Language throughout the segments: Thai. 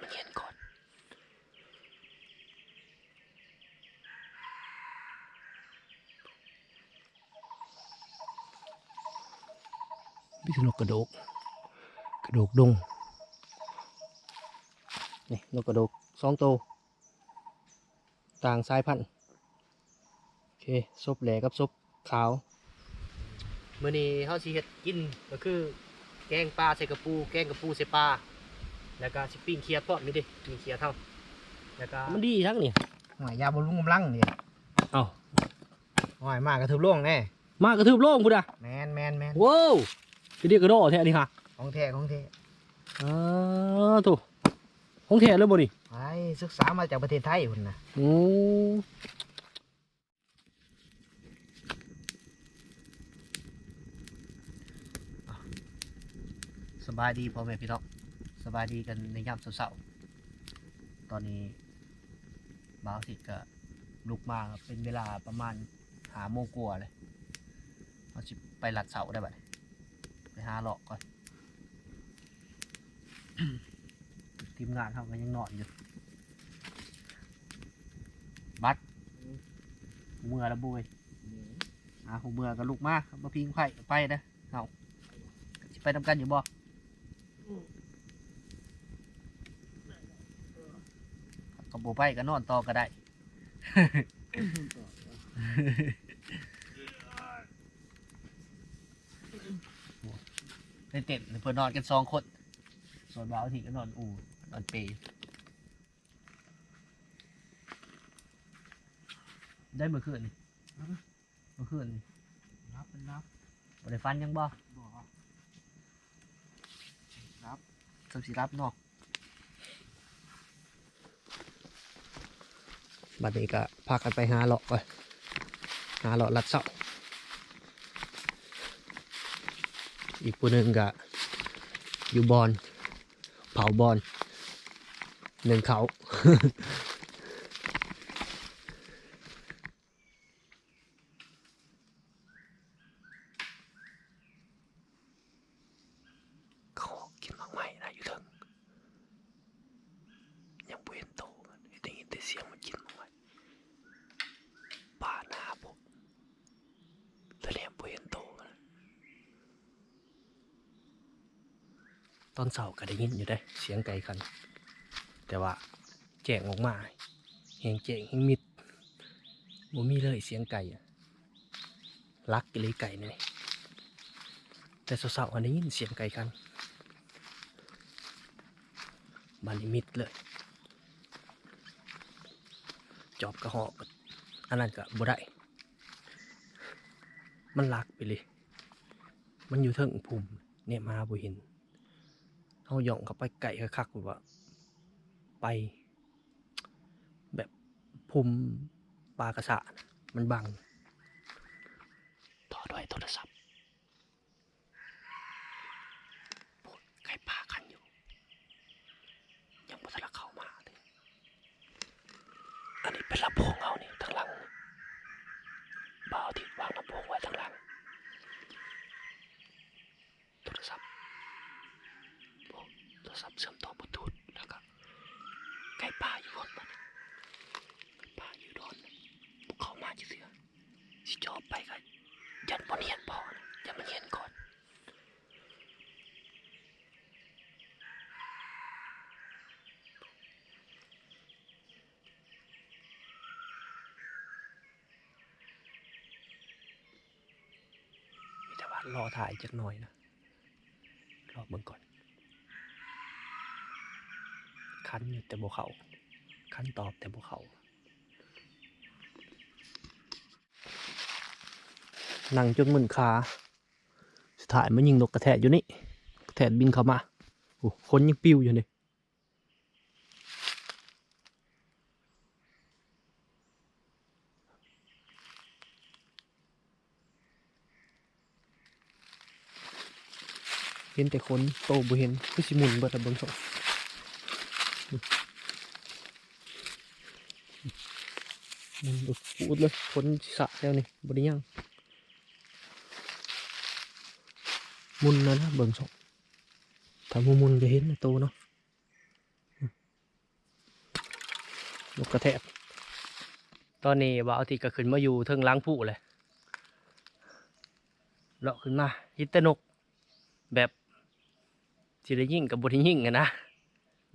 มันเย็นก่อนนี่คือนกกระโดก กระโดกดง นี่นกกระโดกสองตัวต่างสายพันธุ์ โอเคซบแหลกับซบขาวเมื่อนี้เขาสิเฮ็ดกินก็คือ แกงปลาใส่กระปู แกงกระปูใส่ปลา แล้วก็สิปิ้งเคียดพร้อมนี่ดิมีเคียดเท่า แล้วก็มันดีทั้งนี่หอยยาบำรุงกำลังนี่เอ้าหอยมากระทืบล่วงแน่มากระทืบโล่งพุ่นอะแมนแมนแมนว้าวกระเดียกกระโดดแท้นี่ค่ะของแท้ของแท้อ้าถูกของแท้เลยบ่นี่ไปศึกษามาจากประเทศไทยคุณนะโอ้สบายดีพ่อแม่พี่น้อง สบายดีกันในยามเช้าๆตอนนี้บ่าวสิก็ลุกมาเป็นเวลาประมาณหาโมงกว่าเลยเราจะไปหลัดเสาได้บัดนี้ไปหาหลอกก่อน ทีมงานเขาก็ยังนอนอยู่ บัดหูเมื่อและบุยอ่าหูเมื่อก็ลุกมามาพิงไผ่ไปนะเอาสิไปทำกันอยู่บ่ก็ บ่ไปก็นอนต่อก็ได้ ในเต็นท์เพื่อนนอนกันสองคน ส่วนบ่าวที่ก็นอนอู่นอนเปรย์ได้เมื่อคืนนี่เมื่อคืนนี่รับเป็นรับบ่ได้ฟันยังบ่บ่สมสิรับเนาะ บัดนี้ก็พากันไปหาเลาะไปหาเลาะลัดเสาอีกผู้หนึ่งก็อยู่บอลเผาบอลหนึ่งเขา ขอกินมากไหมนะอยู่เถึงยังบ่เห็นโตมันได้ยินแต่เสียงมันกินมากไหมป่าหน้าผมแล้วเนี่ยบ่เห็นโตมันตอน เสาร์ก็ได้ยินอยู่ได้เสียงไก่คัน แต่ว่าแจ้งออกมาเฮงแจ้งเฮงมิดบ่มีเลยเสียงไก่อะรักกิเลยไก่นี่แต่เสาๆอันได้ยินเสียงไก่คันบันนิมิตเลย จอบกระหอกอันนั้นก็บ่ได้ มันลักไปเลย มันอยู่เทิงภูมิเนี่ยมาบ่เห็น เอาหย่องเข้าไปไก่คักๆแบบว่า ไป แบบภูมิปลากระสะมันบัง ต่อด้วยโทรศัพท์พูดไก่ปลากันอยู่ ยังบ่ทันละเข้ามาเลยอันนี้เป็นลำโพงเอานี่ทางหลังบ่าวที่วางลำโพงไว้ทางหลัง โทรศัพท์โอ้โทร ศัพท์เชื่อมต่อบลูทูธแล้วก็ไก่ป่าอยู่บนมันไก่ป่าอยู่โดนเขามาจะเสือสิจอบไปก็ยันบนเฮียนพอนะยันมันเฮียนก่อนมีแต่ว่ารอถ่ายจักหน่อยนะ รอเบิ่งก่อน คันอยู่แต่บ่เขาคันตอบแต่บ่เขานั่งจนมึนขาสุดท้ายมันยิงนกกระแทกอยู่นี่กระแทกบินเข้ามาโอ้คนยังปิ้วอยู่นี่เห็นแต่คนโตบ่เห็นคือสิหมุนเบิดอะเบิงสอง มุนแบบปูดเลยคนศีรษะแล้วนี่บ่ได้ยังมุนนะนะเบิ่งสองถ้าบ่หมุนก็เห็นนะโตเนาะนกกระแทบตอนนี้บ่าวอาทิตย์ก็ขึ้นมาอยู่เทิงล้างผู้เลยเลาะขึ้นมาฮิตแต่นก แบบสิได้ยิ่งกับบได้ยิ่งอะนะ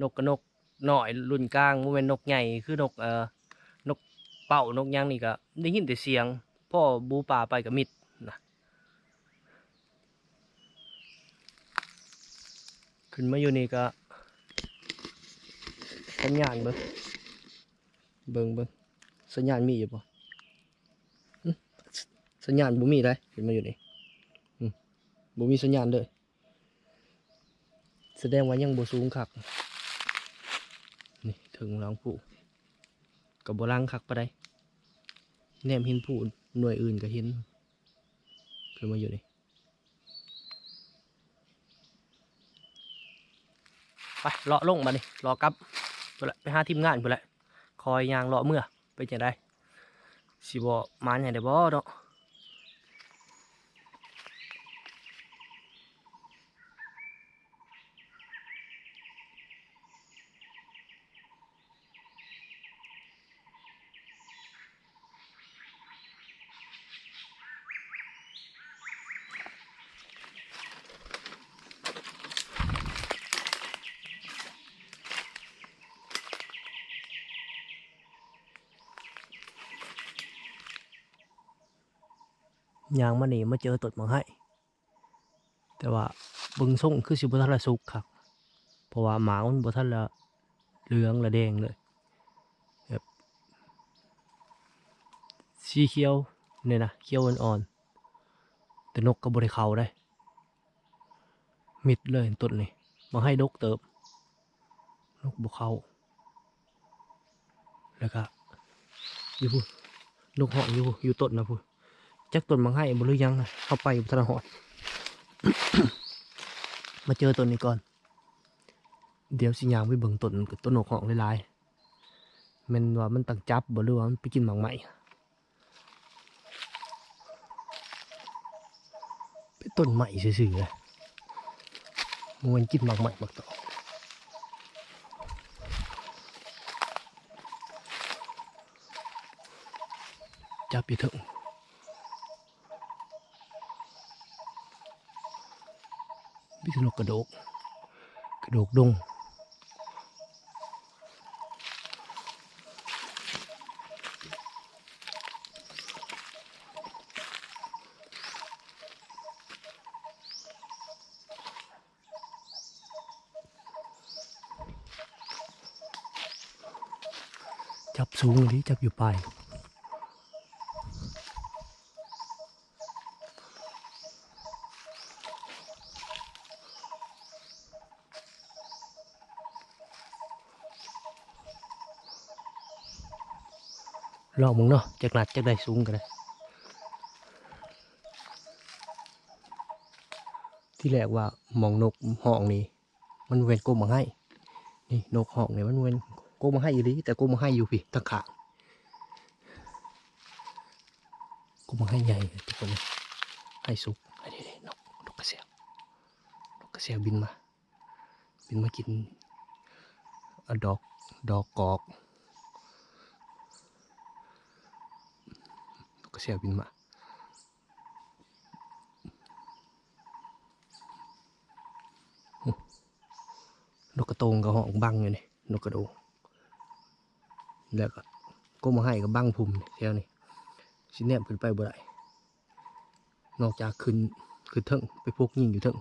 นกกับนกหน่อยรุ่นกลางบ่แมันเป็นนกใหญ่คือนกเอ่อนก เป่านกยังนี่ก็ได้ยินแต่เสียงพ่อบูป่าไปกับมิดนะขึ้นมาอยู่นี่ก็สัญญาณเบิ่งเบิ่งเบิ่งสัญญาณมีอยู่ปะสัญญาณบ่มีได้ขึ้นมาอยู่นี่บ่มีสัญญาณเลยแสดงว่ายังบ่สูงคักนี่ถึงหลังผู้ กับบ่ลังคักปะได้แนมเห็นผู้หน่วยอื่นก็เห็นขึ้นมาอยู่นี่ไปเลาะลงมานี่รอกลับไปละไปหาทีมงานไปละคอยยางเลาะเมื่อไปจะได้สิบอมานอย่างเดบ่เนาะ ยางมานี่มาเจอตดมาให้ แต่ว่าบึงส่งคือสิบ่ทันละสุกครับ เพราะว่าหมามันบ่ทันละเหลืองละแดงเลยแบบสีเขียวเนี่ยนะเขียวอ่อนๆแต่นกก็บ่ได้เขาได้ มิดเลยต้นนี่มาให้ดกเติบนกบ่เขาแล้วก็อยู่พูนนกเหาะอยู่พูอยู่ต้นนะพูน จักต้นมังให้บ่หรือยังนะเข้าไปบ่ทันหอดมาเจอต้นนี้ก่อน เดี๋ยวสิยางไปเบิ่งต้นกับต้นนกหาะหลายๆมันว่ามันตั้งจับบ่หรือว่ามันไปกินหมากไหมเป็นต้นใหม่ซื่อๆเลยมันกินหมากไหมหมากต่อจับอยู่เถอะ พิษณุกระโดก กระโดกดงจับสูงดิจับอยู่ปลาย ลองมึงเนาะจากหนัดจากได้สูงกันเลยที่แรกว่าหมองนกห้องนี่มันเว้นกลมมาให้ นี่นกห้องเนี่ยมันเว้นกลมมาให้อยู่ดีแต่กลมมาให้อยู่พี่ตั้งขางกลมมาให้ใหญ่ทุกคนให้สุกให้ดีๆนกนกกระเสียวนกกระเสียวบินมาบินมากินอดอกดอกกอก กกระเสียบินมาโนกกระโตงกับห้องบังอยู่นี่นกกระโดงแล้วก็ก็มาให้กับบังพุ่มนี่แถวนี่สิแนบขึ้นไปบ่ได้นอกจากขึ้นขึ้นเทิงไปพวกยิงอยู่เทิง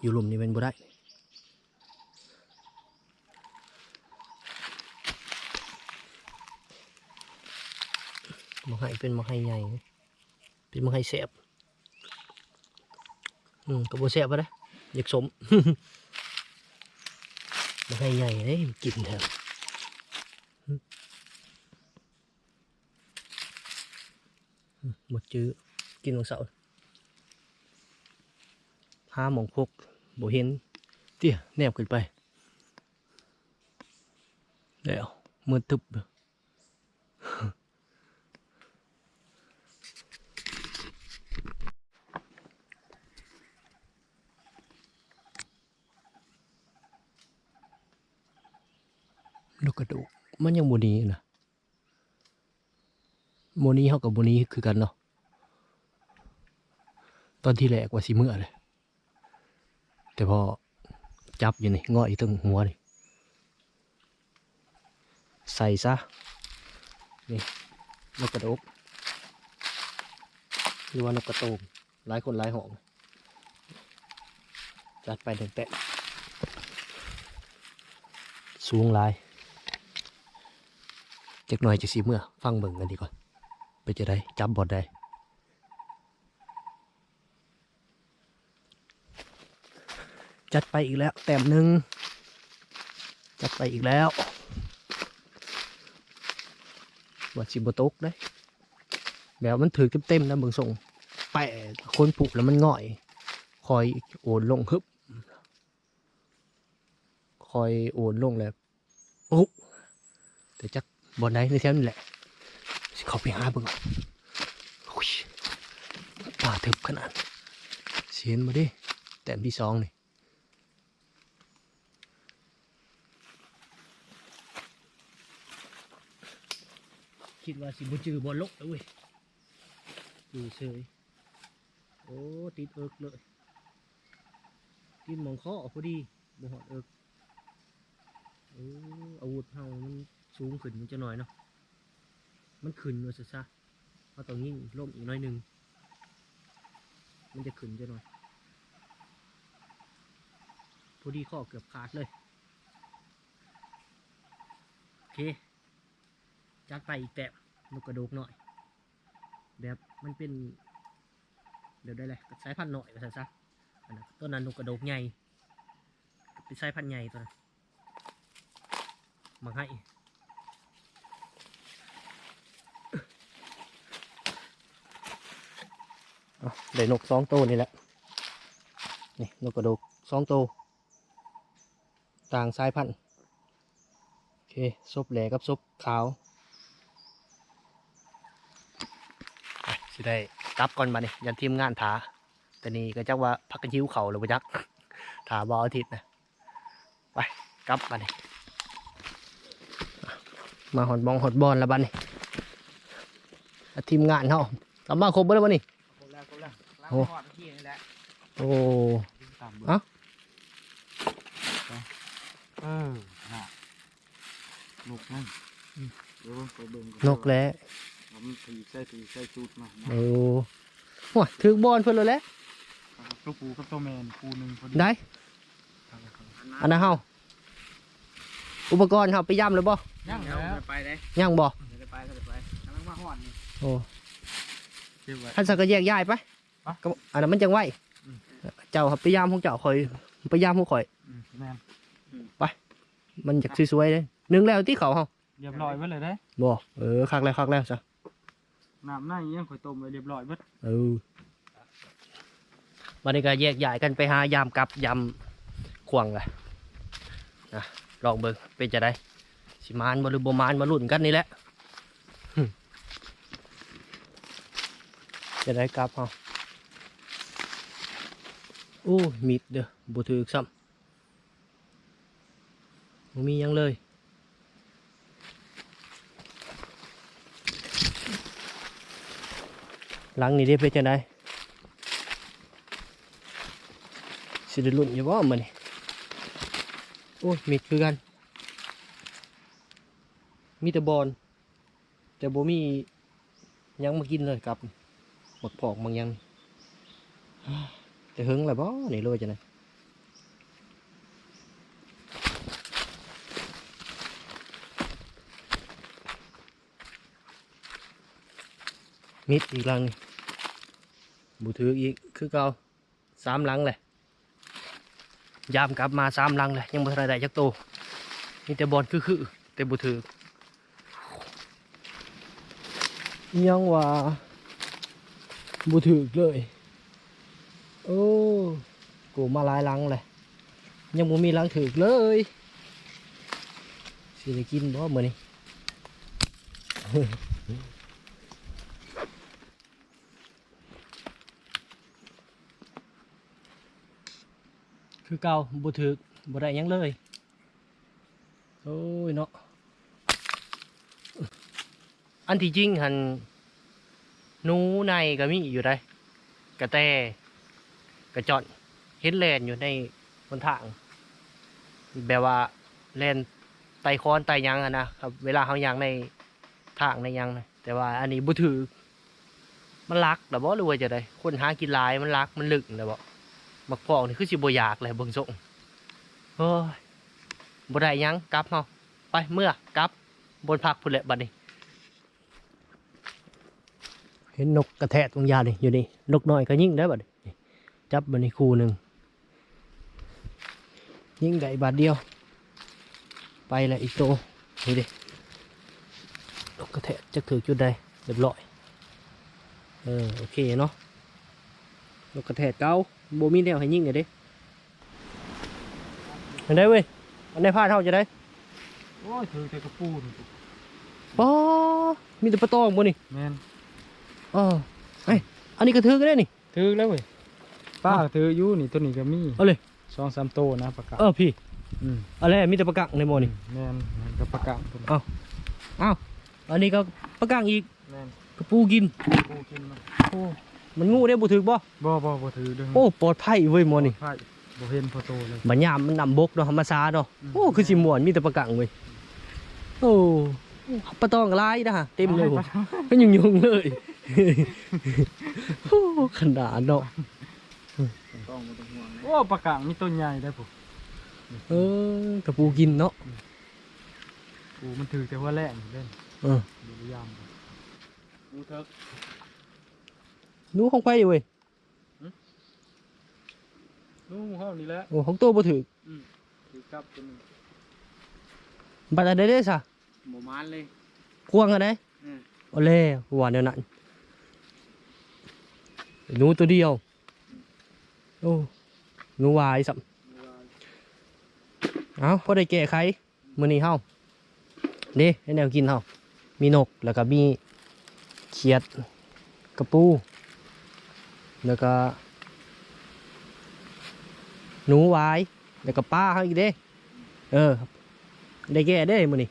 อยู่หลุมนี่เป็นบ่ได้ มาให้เป็นมาให้ใหญ่ เป็นมาให้แสบอืมกระโบแสบปะนะอยากสมมาให้ใหญ่เลยกินแถวอืมอืมหมดจื้อกินของเสาร์หาหมองพกโบเห็นเตี้ยแนบขึ้นไปเดี๋ยวมือตึบ ลยนกกระดูกมันยังโมนี้นะโมนี้เขากับโมนี้คือกันเนาะตอนที่แรกว่าสิเมื่อเลยแต่พอจับอยู่นี่งออีตึงหัวนี่ใส่ซะนี่นกกระโดกหรือว่านกกระโตมหลายคนหลายหองจัดไปถึงแตะสูงหลาย จักหน่อยจะสีเมื่อ ฟังเบิ่งกันดีก่อนไปจะได้จับบอดได้จัดไปอีกแล้วแต้มหนึ่งจัดไปอีกแล้วว่าสิบตกได้แบบมันถือเต็มๆนะเบิ่งส่งแปะคนผูกแล้วมันง่อย คอยโอนลงฮึบคอยโอนลงแล้วโอ้แต่จัก บอลได้ในแถวนี้แหละสิเขาไปหาเบิ่งป่าทึบขนาดเสียนมาดิแต้มที่สองนี่คิดว่าสิบจือบอลลกแล้วเว้ยอยู่เฉยโอ้ติดเอิกเลยกินหมองข้อพอดีบ่หอดเอิกโอ้อาวุธเฮามัน สูงขึ้นมันจะหน่อยเนาะมันขึ้นมาะซะเราต้องยิ่งล่มอีกหน้อยหนึ่งมันจะขึ้นจะหน่อยพอดีข้อเกือบขาดเลยโอเคจัดไปอีกแตะนกกระโดกหน่อย แบบมันเป็นเดี๋ยวได้เลยสายพันธุ์หน่อยมาซะซะอันนั้นต้นนั้นนกกระโดกใหญ่เป็นสายพันธุ์ใหญ่ตัวนั้นมาให้เอา ได้นกสองตัวนี่แหละ นี่นกกระโดกสองตัวต่างสายพันธุ์ โอเคซบแหลกับซบขาวสิได้กลับก่อนมานี่ยันทีมงานถาแต่นี่ก็จักว่าพักกันยิ้วเขาหรือว่าจักถาบออาทิตย์นะไปกลับมานี่อะมาหอดบองหอดบอลแล้วบ้านนี่ทีมงานเฮากลับมาครบแล้วบ้านี่ โอ้หอดที่นี่แหละโอ้ต่ำเอ้าเออน่ะนกนั่นเดี๋ยวไปเบิ่งนกแล้วมันถีใส่ถีใส่จุดมาโอ้โหถือบอลเพิ่นเลยแหละตัวปูกับตัวแมนปูหนึ่งพอดีได้อันนั้นเฮาอุปกรณ์เฮาไปย่ำเลยบ่ย่างแล้วไปเลยย่างบ่เดี๋ยวไปก็เดี๋ยวไปกำลังมาหอดนี่โอ้เก็บไว้ท่านสักก็แยกย้ายไปไป ก็อันนั้นมันจังไหวอืม เจ้าครับพยายามของเจ้าคอยพยายามของข่อย อืมแมนมันอยากสวยๆเลยนึงแล้วที่เขาเฮาเรียบร้อยไว้เลยได้บ่เออคักแล้วคักแล้วจ้ะน้ำในยังข่อยต้มไว้เรียบร้อยเบิดเออวันนี้ก็แยกย้ายกันไปหายามกับยามขวางเลยนะลองเบิ่งเป็นจะได้สิมานบ่หรือบ่มานมาลุ้นกันนี่แหละหึจะได้กลับเฮา โอ้มิดเด้อบ่ถือซ้ำบ่มียังเลยหลังนี่ได้เป็นจังไดสิได้ลุ้นอยู่บ่มื้อนี้โอ้ยมิดคือกัน มีแต่บอลแต่บ่มียังมากินเลยกับหมกผอกบางยัง ฮ่าแต่หึงแล้วบ่นี่เลยจังไดมิดอีกลังบ่ถืออีกคือเก่าสามลังเลยยามกลับมาสามลังเลยยังบ่ทันได้จักโตวมีแต่บอลคือๆแต่บ่ถือยังว่าบูถึกเลย โอ้กูมาหลายลังเลยยังบ่มีลังถึกเลยสิได้กินบ่มื้อนี้คือเก่าบ่ถึกบ่ได้หยังเลยโอ้ยเนาะอันที่จริงหันนูในก็มีอยู่ได้กระแต กระจอนเห็นแลนอยู่ในบนทางแบบว่าแลนไตคอนไตยังอะนะครับเวลาเขายางในทางในยังนะแต่ว่าอันนี้บุถือมันรักแต่บ่รว่าจะได้คนหากินลายมันรักมันลึกแต่บ่มักพอกนี่คือสิบอยากเลยเบิ่งส่งโอ้ยบ่ได้ยังกลับเฮาไปเมื่อกลับบนพักพุ่นแหละบัดนี้ เห็นนกกระแทกตรงยานี่อยู่นี่นกน้อยก็ยิ่งได้บัดนี้ จับบัดนี้คู่หนึ่งยิ่งได้บาทเดียว ไปละอีกโตวนี่ดินกกระแทกจะถือจุดใดเรียบร้อยเออโอเคเนาะนกกระแทกเก้าโบมีแนวให้ยิงเลยเด้อันได้เว้ยอันได้พลาดเท่าจะได้โอ้ยถือแต่กระปูนี่ป้อมีแต่ปลาตองบ่นี่แม่นอ๋อไอยอันนี้ก็ถือก็ได้นี่ถือแล้วเว้ย ป้าถืออยู่นี่ตัวนี้ก็มีเอาเลยสองสามโตนะประกาศเออพี่อืมอะไรมีแต่ปลากังในโมนี่แม่นแม่นกับประกาศตัวนี้อ้าวอ้าวอันนี้ก็ปลากังอีกแม่นกระปูกินปูกินมาโอ้มันงูได้บ่ถือบ่บ่บ่บ่ถือเด้อโอ้ปลอดภัยเว้ยโมนี่ไผ่บ่เห็นพอโตเลยบัญญามมันนำบกเนาะธรรมชาติเนาะอืมโอ้คือสิม่วนมีแต่ปลากังเว้ยโอ้ปลาตองก็หลายนะฮะเต็มเลยผมก็ยุ่งยุงๆเลยโอ้ขนาดเนาะต้ องบ่ต้องห่วงโอ้ประกาศมีต้นใหญ่ได้อผมเออกระปูกินเนาะปูมันถือแต่ว่าแรงเล่นเอออยู่ยามปูเถิกหนูของไปเว้ยนู่เฮานี่แหละโอ้ของตัวบ่ถือถือกลับตัวนี้บัดอันใดเด้ซะหมูมานเลยควงอันใดอืม เอาแล้วว่าแนวนั้นหนูตัวเดียว โอ้นูวายสับเอาพอได้แก้ไขมือนี้เฮาเด้ให้แนวกินเฮามีนกแล้วก็มีเขียดกระปู แล้วก็ หนูวาย แล้วก็ปลาเฮาอีกเด้ เออ ได้แก้เด้มือนี้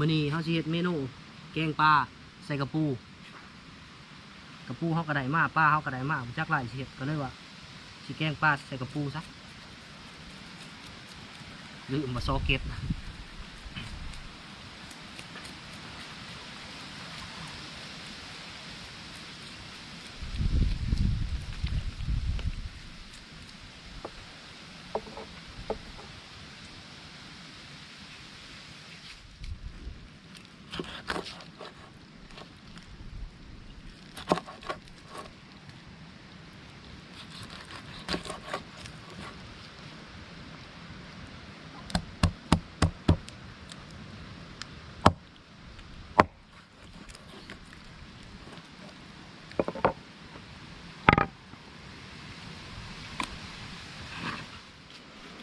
มื้อนี้เฮาสิเฮ็ดเมนูแกงปลาใส่กระปู กระปูเฮาก็ได้มาปลาเฮาก็ได้มาบ่จักหลายสิเฮ็ดก็เลยว่าสิแกงปลาใส่กระปูซะลืมมาซอเก็ต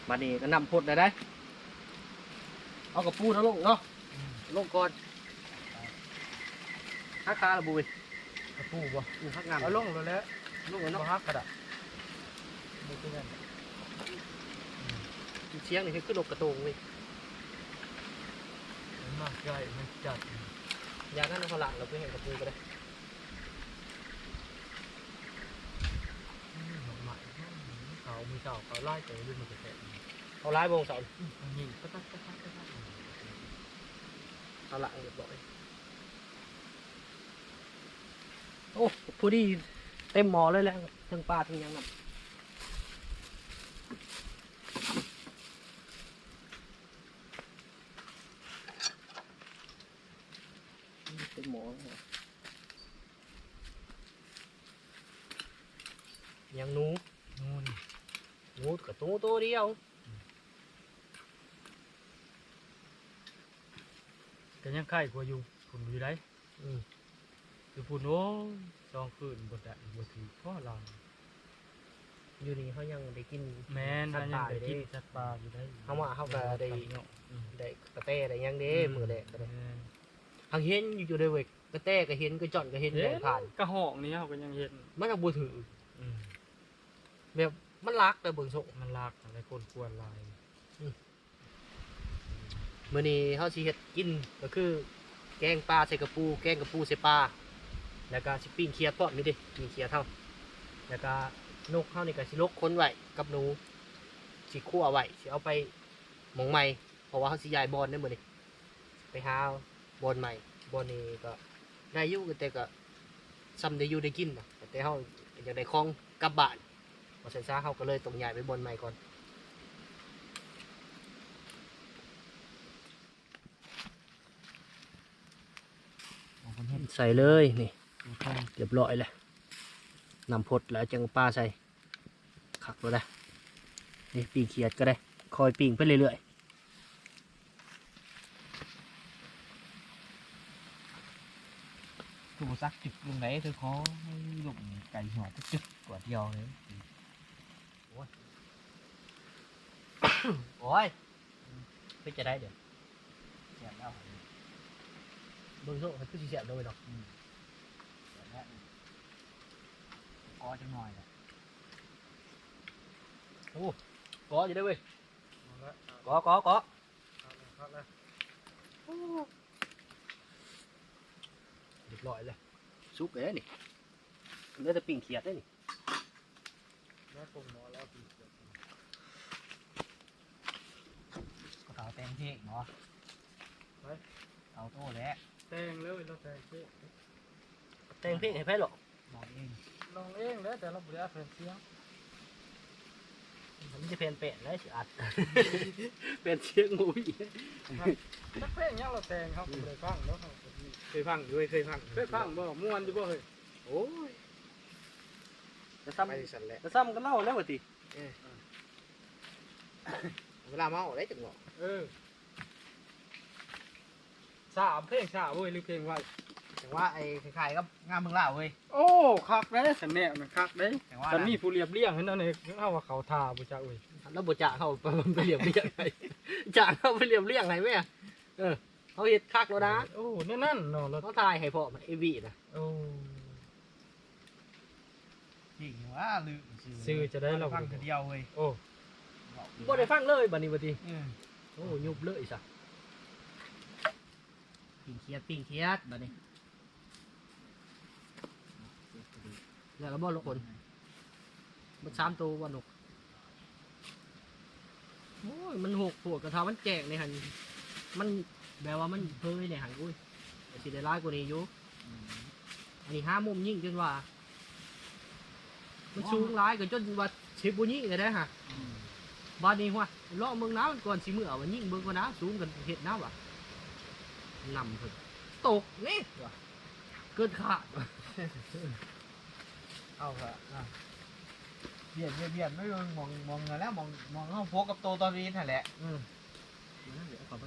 บัดนี้ก็นำพดได้ได้ เอากระปูเอาลงเนาะ ลงก่อนฮักคาละบุยกระปูบ่อือฮักงามเอาลงแล้วแหละลงแล้วบ่เนาะฮักกระดาษบ่เป็นไรเสียงนี่คือลูกกระโตงเว้ยมันมากใหญ่มันจัดอย่างนั้นเขาหลังเราไปเห็นกระปูก็ได้อืมดอกไม้เขามีเสาเขาไล่ไปเรื่อยมันจะแตก เขาร้ายวงเสาอันนี้ก็ตักตักตักตักตักเขาหลังเรียบร้อยโอ้ผู้ดีเต็มหมอเลยแหละทั้งปลาทั้งหยังน่ะเต็มหมอเลย ยังหนู นู่น หนูกับตัวตัวเดียว ก็ยังไข่กว่าอยู่ฝุ่นอยู่ได้อืมอยู่ฝุ่นโอ้ยสองคืนบดได้บดถือพ่อเราอยู่นี่เขายังได้กินแม่นสัถ้าตว์ยังป่าได้อยู่กินเด้สัตว์ปลาอยู่ได้เขาว่าเขาก็ได้เนาะอืมได้กระเต้ได้หยังเด้มือแดกก็ได้แม่นทางเห็นอยู่ได้เว้ยกระแตก็เห็นกระจ่อนก็เห็นเห็แล่นนผ่านกระหอกนี้เขาก็ยังเห็นมันเอาบ่ถือแบบมันรักแต่เบิ่งส่งมันลากอะไรคนควรลาย มื้อนี้เฮาสิเฮ็ดกินก็คือ แกงปลาใส่กระปู แกงกระปูใส่ปลาแล้วก็สิปิ้งเขียดพอมนี่ดิปิ้งเขียดเฮาแล้วก็นกเฮานี่ก็สิลกคนไว้กับหนูสิคั่วไว้สิเอาไปหมองใหม่เพราะว่าเฮาสิย้ายบอนได้มื้อนี้ไปหาบอนใหม่บอนนี้ก็ได้อยู่แต่ก็ซ้ำได้อยู่ได้กินนะแต่เฮาอยากได้ของกลับบ้านพอใส่ซาเฮาก็เลยต้องย้ายไปบอนใหม่ก่อน ของ คนเห็นใส่เลยนี่ตัวข้างเรียบร้อยแล้วนำพดแล้วจังปลาใส่ขักแล้วนะนี่ปีงเขียดก็ได้ คอยปีงไปเรื่อยตัวซักจึกลงไหนเธอขอให้ลงไก่หัวก็จึกกว่าเดียวเลยๆโอ้ยเพื่อจะได้เดี๋ยวเสียบแล้วเบิ่งโซ่ให้คือสิ เสียบโดยดอกเสียบแล้วกอจังหน่อยแหละกออยู่ได้เว้ยเอาละกอกอกอเอาละเอาละเรียบร้อยแล้วซุกเลยนี่เหลือแต่ปีงเขียดได้นี่แล้วปรุงหมอแล้วปีเดียวก็เท้าแตงเทกเนาะเอาโต้แล้วแตงเลยแล้วแตงเจ๊แต่งเพลงให้ไพ่หรอกมองเองลองเองแล้วแต่เราบุรีแฟนเสียงมันจะเพลนเป็ดแล้วสิอัด เป็นเสียงงูอีกนักเพลงยังเราแตงเขาเคยฟังแล้วเขาก็มีเคยฟังด้วยเคยฟังเคยฟังบ่ม่วนอยู่บ่เฮ้ยโอ้ยจะซ้ำไปสั่นแหละจะซ้ำกันเล่าแล้ววะทีเวลาเมาได้จังหวะเออ สามเพลงสามเว้ยหรือเพลงไว้แต่ว่าไอ้คล้ายๆกับงานเมืองลาวเว้ย โอ้คักเด้สันแนวมันคักเด้แต่ว่าแต่มีผู้เรียบเรียงเห็นนั่นเองเอาว่าเขาทาบ่จักเว้ยแล้วบจ่าเขาไปไปเรียบเรียงไงจ่าเขาไปเรียบเรียงไงแม่เออเขาเห็ดคักแล้วนะโอ้นั่นนั่นเนาะแล้วเขาทายให้พ่อมันเอวีนะโอ้จริงว่าลืมซื้อจะได้เราฟังทีเดียวเว้ยโอ้บ่ได้ฟังเลยบัดนี้บัดนี้เออโอ้ยุบเลยซะ ปิ่งเคียดปิ่งเคียดบัดนี้แล้วก็บ่ลงคนมันสามตัววันหกโอ้ยมันหกปวดกระทามันแจกในหันมันแบบว่ามันเฮ้ยในหันอุ้ยแต่สิได้ร้ายกว่านี้อยู่อันนี้ห้ามุมยิ่งจนว่า มันสูงร้ายก็จนว่าเชฟบุยิ่งเลยนะฮะบ้านนี้ว่าเลาะเมืองน้ำมันก่อนสิเมื่อวันยิ่งเมืองกว่าน้ำสูงกันเห็ดน้ำว่ะ นำเถอะตกนี่ว่ะเกินขาดว่ะเอาละอะเบียดเบียดเบียดไม่มองมองมองเงินแล้วมองมองเข้าโฟกกับโตตอนนี้นั่นแหละอืมเดี๋ยวขอไป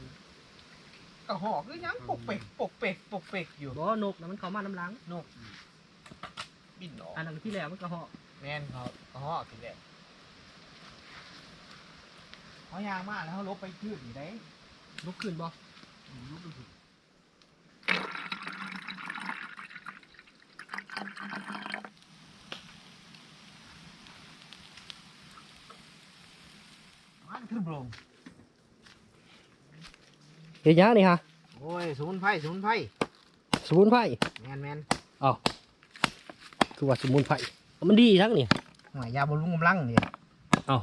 กระหอกก็ยังปกเป็กปกเป็กปกเป็กอยู่บ่นกนะมันเข้ามาน้ำหล้างนกบินออกอันนั้นที่แล้วมันก็เหาะแม่นเขากระหอกถึงแหละเขายางมากแล้วเขาลบไปชืดอยู่ได้ลุกขึ้นบ่ลบไปถึงมันขึ้นลง เฮ็ดยังนี่ฮะโอ้ยสมุนไพรสมุนไพรสมุนไพรแมนแมนคือว่าสมุนไพรมันดีทั้งนี่หน่วยยาบำรุงกำลังเนี่ยอ้าว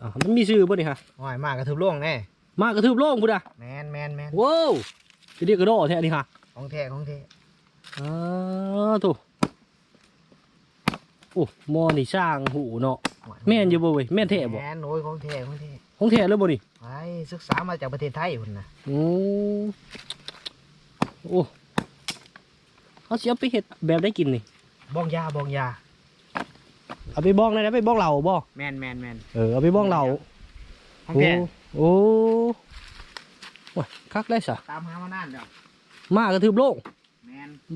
อ้าวมันมีชื่อบ่นี่ฮะหน่วยมากกระทืบล่วงแน่มากระทืบโล่งพุ่นอะแมนแมนแมนว้าวจะเรียกกระโดดแท้นี่ฮะของแท้ของแท้ อ้าวถูโอ้หมอนี่สร้างหูเนาะหน่วยแม่นอยู่บ่เว้ยแม่นแท้บ่แมนโอ้ยของแท้ของแท้ของแท้เลยบ่นี่ไปศึกษามาจากประเทศไทยพุ่นนะโอ้โอ้เขาสิเอาไปเฮ็ดแบบได้กินนี่บองยาบองยา เอาไปบ้องได้นะไปบ้องเหล่าบ่แมนแมนแมนเออเอาไปบ้องเหล่าของโอ้แท้โอ้โอ้ยคักได้ซะตามหามานานเด้อมากระทืบโล่ง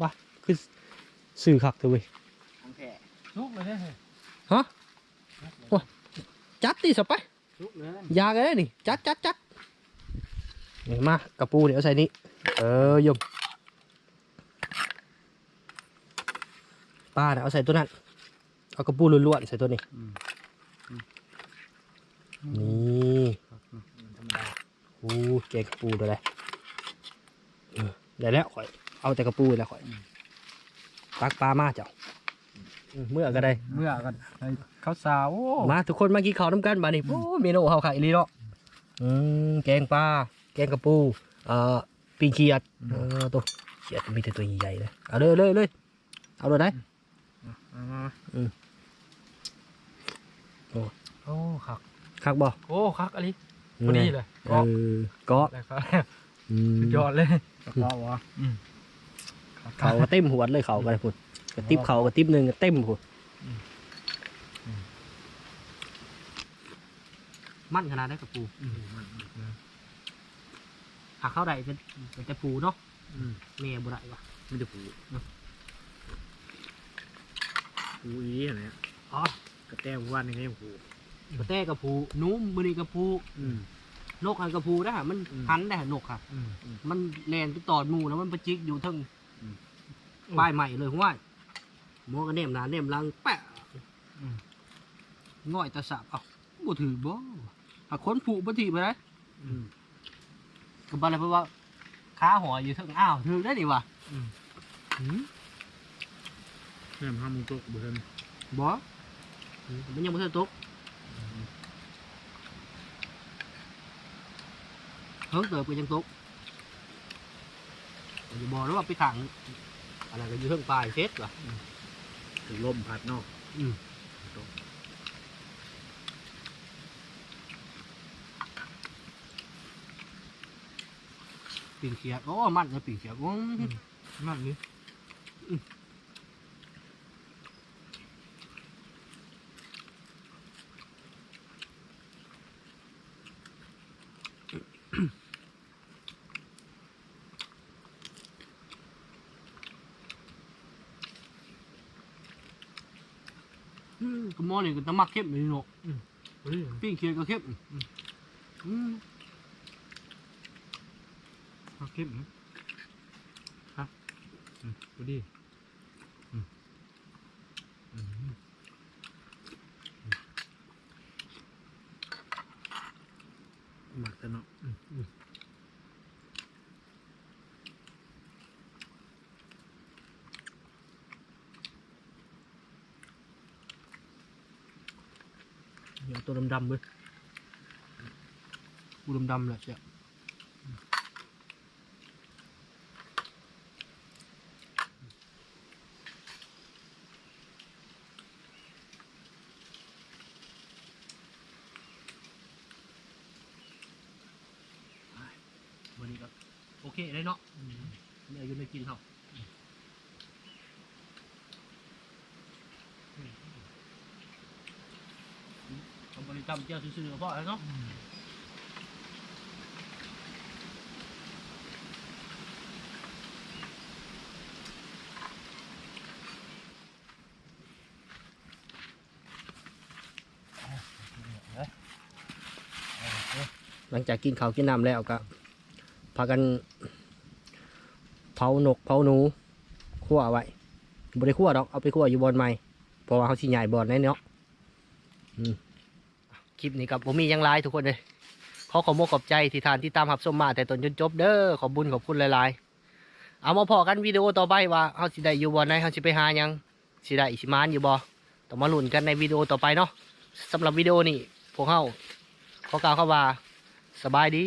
บ้าคือสื่อขักเถอเว้ยลุกเลยได้ฮะโอ้จัดตีสไปลุกเลยยากันได้นี่จัดจัดจัดนี่มากระปูเดี๋ยวใส่นี้เออยมป้าเนะเอาใส่ตัวนั้น เอากระปูล้วนๆใส่ตัวนี้นี่โอ้เก่งกระปูตัวอะไรได้แล้วข่อย เอาแต่กระปูแล้วข่อยตักปลามาเจ้าอืมเมื่อก็ได้เมื่อกันให้ข้าวสาวโอ้มาทุกคนมากินข้าวน้ำกันมานี่โอ้เมนูข้าวไข่ลีเนาะอืมแกงปลาแกงกระปูเอ่อปีเขียดเออตัวเขียดมีแต่ตัวใหญ่ๆเลยเอาเลยเลยเลยเอาเลยได้มามาโอ้คักคักบ่โอ้คักอะไรพอดีเลยเออเกาะเลยครับอืมสุดยอดเลยกระเพาะวะ เขาก็เต็มหัวเลยเขากันพุ่นกระติบเขากระติบหนึ่งก็เต็มพุ่นมันขนาดได้กระปูหากเข้าได้เป็นเป็นแต่ปูเนาะอืมเมียบุไรวะมันจะผูผูอีอะไรเนี่ยอ๋อกระแตวันนี้ผูกระแตกระปูนุ่มมือนี่กระปูอืมนกอันกระปูได้ฮะมันอืมหันได้ฮะนกค่ะอืมมันแลนไปตอดหมูแล้วมันไปจิกอยู่เทั้งอืม ปลายใหม่เลยหัวหมัวกระเนมหนาเนมหลังแปะง่อยตะสับเอาบ่ถือบ่หากคนผูกบ่ถือไปได้อืมก็บ่อะไรเพราะว่าขาหอยอยู่เทั้งอ้าวถือได้ดิวะอืมหืมแม่ห้ามุงโต๊ะเบิ่งบ่อืมมันยังบ่ทันตกเฮิงเติบก็ยังตกอย่าบอกนะว่าไปขัง อะไรก็อยู่เทิงปลายเฟสว่ะถือลมพัดเนาะอืมปิ่งเขียดโอ้มันเลยปิ่งเขียดโอ้ยนั่นนี่ อืมก็หมอนี่ก็ตะมักเข้มเลยเนาะเฮ้ยปิ่งเขียดก็เข้มอืมคักเข้มนะครับอืมพอดีอืมอืม หมักแต่เนาะ เดำๆเลยกูดำๆแหละเจ้าวันนี้ก็โอเคเลยเนาะเนี่ยอยู่ในกินเขา ทำบริกรรมเจ้าซื่อๆก็พอแล้วเนาะหลังจากกินข้าวกินน้ำแล้วก็พากันเผานกเผาหนูคั่วไว้บริคั่วดอกเอาไปคั่วอยู่บอนใหม่เพราะว่าเขาสิใหญ่บอนแน่เนาะอืมค ลิปนี้กับผมมียังไลายทุกคนเลยขอขอบมกขอบใจที่ทานที่ตามหับชมมาแต่ตอนจนจบเด้อขอบบุญขอบคุณหลายๆ เอามาพอกันวิดีโอต่อไปว่าเขาสิได้อยู่บอไหนเขาสิไปหายังสิได้สิมานอยู่บ่ต้องมาลุ้นกันในวิดีโอต่อไปเนาะสำหรับวิดีโอนี้พวกเขาขอกล่าวคำว่าสบายดี